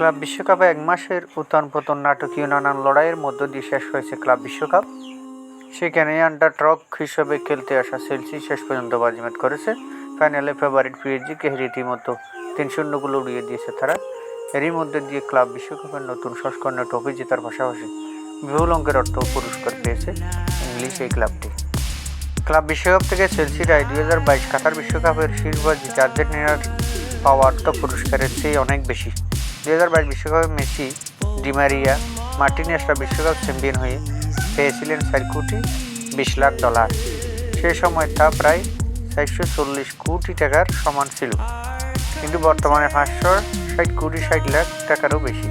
Club বিশ্বকাপে এক মাসের উত্থান পতন নাটকীয় নানান লড়াইয়ের মধ্য দিয়ে শেষ হয়েছে ক্লাব বিশ্বকাপ। সেখানে আন্ডার ট্রক হিসেবে খেলতে আসা সেলসি শেষ পর্যন্ত বাজিমাত করেছে। ফাইনালে ফেভারিট পিএসজিকে রীতিমতো তিন শূন্য উড়িয়ে দিয়েছে তারা। এরই মধ্যে দিয়ে ক্লাব বিশ্বকাপের নতুন সংস্করণে ট্রফি জেতার পাশাপাশি বিপুল অঙ্কের অর্থ পুরস্কার পেয়েছে ইংলিশ এই ক্লাবটি। ক্লাব বিশ্বকাপ থেকে চেলসিরাই দুই হাজার বাইশ কাতার বিশ্বকাপের শীর্ষবাজি আর্জেন্টিনার পাওয়া অর্থ পুরস্কারের চেয়ে অনেক বেশি। দুই হাজার বাইশ বিশ্বকাপে মেসি ডিমারিয়া মার্টিনেসরা বিশ্বকাপ চ্যাম্পিয়ন হয়ে পেয়েছিলেন চার কোটি বিশ লাখ ডলার। সে সময় তা প্রায় চারশো চল্লিশ কোটি টাকার সমান ছিল। কিন্তু বর্তমানে পাঁচশো ষাট কোটি ষাট লাখ টাকারও বেশি।